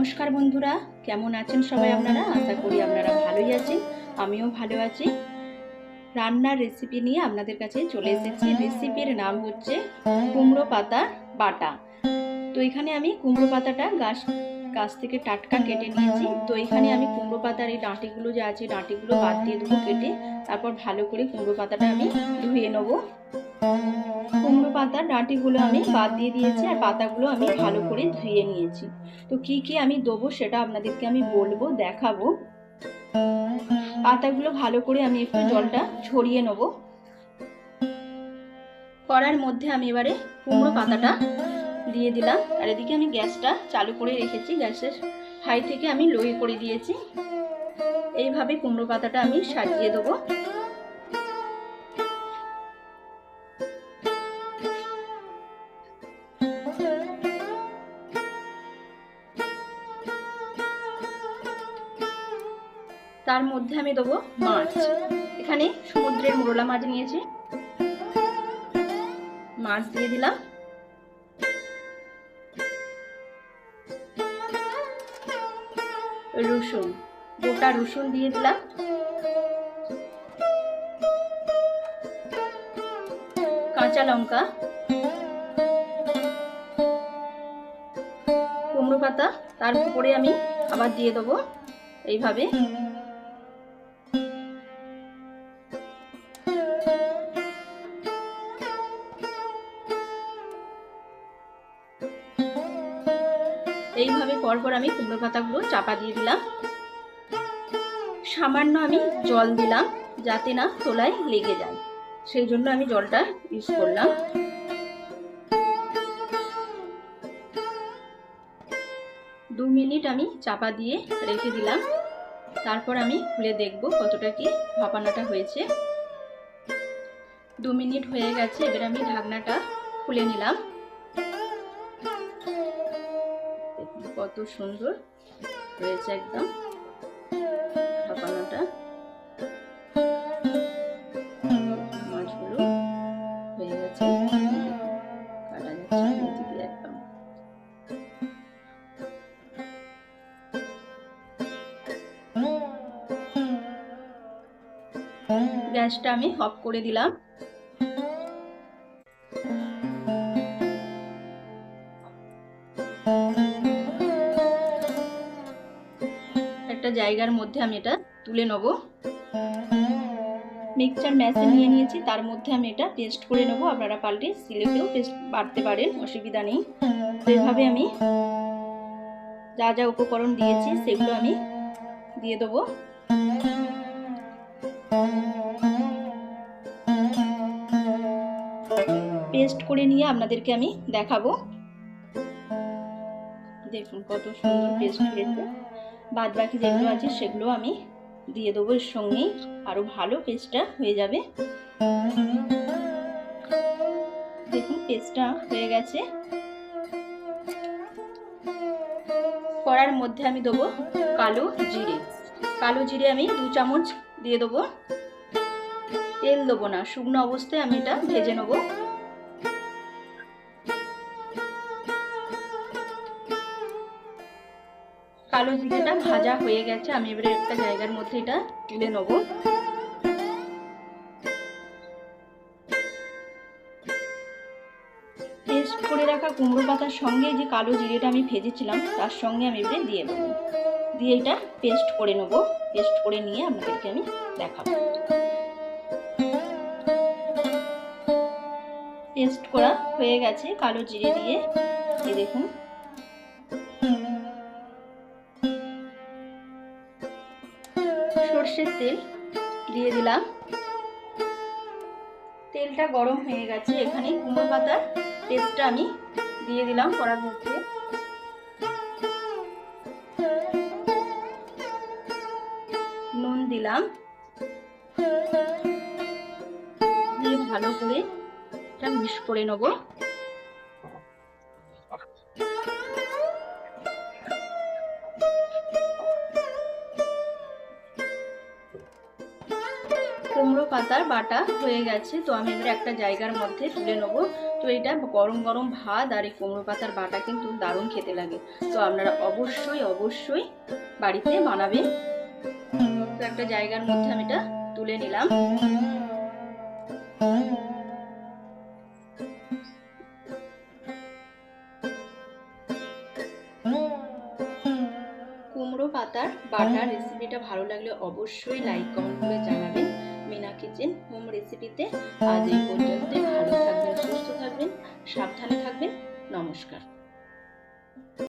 নমস্কার বন্ধুরা, কেমন আছেন সবাই আপনারা? আশা করি আপনারা ভালোই আছেন, আমিও ভালো আছি। রান্নার রেসিপি নিয়ে আপনাদের কাছে চলে এসেছি। রেসিপির নাম হচ্ছে কুমড়ো পাতা বাটা। তো এখানে আমি কুমড়ো পাতাটা গাছ গাছ থেকে টাটকা কেটে নিয়েছি। তো এখানে আমি কুমড়ো পাতার এই ডাঁটিগুলো যে আছে, ডাঁটিগুলো বাদ দিয়ে দেবো কেটে। তারপর ভালো করে কুমড়ো পাতাটা আমি ধুয়ে নেব। পাতার ডাঁটিগুলো আমি বাদ দিয়ে দিয়েছি আর পাতাগুলো আমি ভালো করে ধুয়ে নিয়েছি। তো কি কি আমি দেবো সেটা আপনাদেরকে আমি বলব দেখাবো। পাতাগুলো ভালো করে আমি একটু জলটা ছড়িয়ে নেব। করার মধ্যে আমি এবারে কুমড়ো পাতাটা দিয়ে দিলাম। আর এদিকে আমি গ্যাসটা চালু করে রেখেছি। গ্যাসের হাই থেকে আমি লোয়ে করে দিয়েছি। এইভাবে কুমড়ো পাতাটা আমি সাজিয়ে দেবো। তার মধ্যে আমি দেবো মাছ। এখানে সমুদ্রের মোরলা মাছ নিয়েছি। মাছ দিয়ে দিলাম। রসুন, গোটা রসুন দিয়ে দিলাম। কাঁচা লঙ্কা, কুমড়ো পাতা, তার উপরে আমি আবার দিয়ে দেবো। এইভাবে এইভাবে পরপর আমি কুমড়ো পাতাগুলো চাপা দিয়ে দিলাম। সামান্য আমি জল দিলাম যাতে না তোলায় লেগে যায়। সেই জন্য আমি জলটা ইউজ করলাম। দু মিনিট আমি চাপা দিয়ে রেখে দিলাম। তারপর আমি খুলে দেখব কতটা কি ভাপানাটা হয়েছে। দু মিনিট হয়ে গেছে, এবার আমি ঢাকনাটা খুলে নিলাম। কত সুন্দর হয়েছে একদম। ভাপানাটা মাছগুলো হয়ে গেছে। কাটা যাচ্ছে একদম। গ্যাসটা আমি অফ করে দিলাম। একটা জায়গার মধ্যে আমি এটা তুলে নেব। মিক্সচার মেশিন নিয়ে নিয়েছি, তার মধ্যে আমি এটা পেস্ট করে নেব। আপনারা পাল্টে সিলেতেও পেস্ট বাড়তে পারেন, অসুবিধা নেই। তো এভাবে আমি যা যা উপকরণ দিয়েছি, সেগুলো আমি দিয়ে দেবো। পেস্ট করে নিয়ে আপনাদেরকে আমি দেখাবো। দেখুন কত সুন্দর পেস্ট হয়েছে। বাদ বাকি যেগুলো আছে সেগুলো আমি দিয়ে দেবো। এর সঙ্গেই আরও ভালো পেস্টটা হয়ে যাবে। দেখুন পেস্টটা হয়ে গেছে। কড়ার মধ্যে আমি দেবো কালো জিরে। কালো জিরে আমি দু চামচ দিয়ে দেবো। তেল দেবো না শুকনো অবস্থায় আমি এটা ভেজে নেব। কালো জিরেটা ভাজা হয়ে গেছে। আমি এবারে একটা জায়গার মধ্যে এটা তুলে নেব। পেস্ট করে রাখা কুমড়ো পাতার সঙ্গে যে কালো জিরেটা আমি ভেজেছিলাম, তার সঙ্গে আমি এবারে দিয়ে দেবো। দিয়ে এটা পেস্ট করে নেব। পেস্ট করে নিয়ে আপনাদেরকে আমি দেখাবো। পেস্ট করা হয়ে গেছে কালো জিরে দিয়ে। দেখুন সর্ষের তেল দিয়ে দিলাম। তেলটা গরম হয়ে গেছে। এখানে কুমড়ো পাতার পেস্টটা আমি দিয়ে দিলাম কড়ার মধ্যে। নুন দিলাম। দিয়ে ভালো করে এটা মিক্স করে নেব। কুমড়ো পাতার বাটা হয়ে গেছে তো আমি এবার একটা জায়গার মধ্যে তুলে নেব। তো এটা গরম গরম ভাত আর এই কুমড়ো পাতার বাটা কিন্তু দারুণ খেতে লাগে। তো আপনারা অবশ্যই অবশ্যই বাড়িতে বানাবেন। তো একটা জায়গার মধ্যে আমি এটা তুলে নিলাম। কুমড়ো পাতার বাটার রেসিপিটা ভালো লাগলে অবশ্যই লাইক কমেন্ট করে জানাবেন। মিনা কিচেন হোম রেসিপিতে আজ এই পর্যন্ত ভালো থাকবেন সুস্থ থাকবেন সাবধানে থাকবেন। নমস্কার।